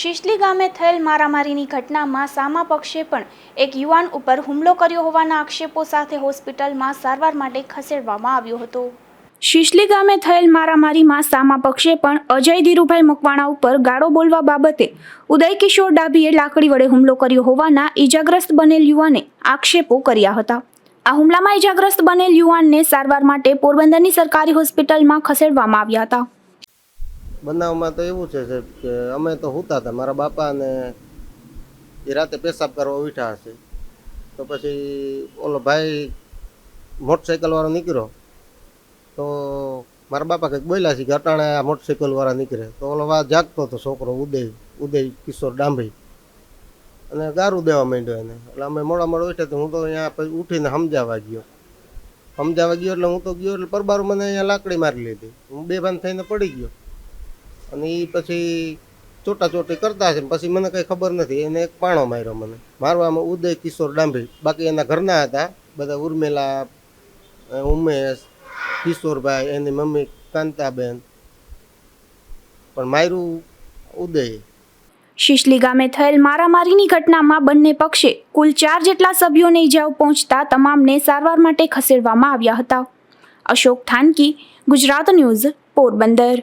શિશલી ગામે થયેલ મારામારીની ઘટનામાં સામા પક્ષે પણ એક યુવાન ઉપર હુમલો કર્યો હોવાના આક્ષેપો સાથે હોસ્પિટલમાં સારવાર માટે ખસેડવામાં આવ્યો હતો. શિશલી ગામે થયેલ મારામારીમાં સામા પક્ષે પણ અજય ધીરુભાઈ મકવાણા ઉપર ગાળો બોલવા બાબતે ઉદય કિશોર ડાભીએ લાકડી વડે હુમલો કર્યો હોવાના ઈજાગ્રસ્ત બનેલ યુવાને આક્ષેપો કર્યા હતા. આ હુમલામાં ઈજાગ્રસ્ત બનેલ યુવાનને સારવાર માટે પોરબંદરની સરકારી હોસ્પિટલમાં ખસેડવામાં આવ્યા હતા. બનાવમાં તો એવું છે સાહેબ કે અમે તો સૂતા હતા. મારા બાપાને એ રાતે પેશાબ કરવા ઉઠ્યા હશે. તો પછી ઓલો ભાઈ મોટરસાઇકલવાળો નીકળ્યો. તો મારા બાપા કંઈક બોલ્યા છે કે અટાણે આ મોટરસાઇકલવાળા નીકળે. તો ઓલો વા જાગતો હતો, છોકરો ઉદય ઉદય કિશોર ડાંભી અને ગારું દેવા માંડ્યો એને. એટલે અમે મોડા મોડા ઉઠ્યા તો હું તો અહીંયા પછી ઉઠીને સમજાવવા ગયો. સમજાવવા ગયો એટલે હું તો ગયો એટલે પરબારું મને અહીંયા લાકડી મારી લીધી. હું બે ભાન થઈને પડી ગયો. અને એ પછી ચોટાચોટી કરતા છે પછી મને કંઈ ખબર નથી, એને એક પાણો માર્યો મને. મારવામાં ઉદય, કિશોર ડાંભી બાકી એના ઘરના હતા, બધા ઉર્મિલા ઉમેશ, કિશોરભાઈ, એની મમ્મી કાંતાબેન. પણ માર્યું ઉદય. શિશલી ગામે થયેલ મારામારીની ઘટનામાં બંને પક્ષે કુલ ચાર જેટલા સભ્યોને ઇજાઓ પહોંચતા તમામને સારવાર માટે ખસેડવામાં આવ્યા હતા. અશોક થાનકી, ગુજરાત ન્યૂઝ, પોરબંદર.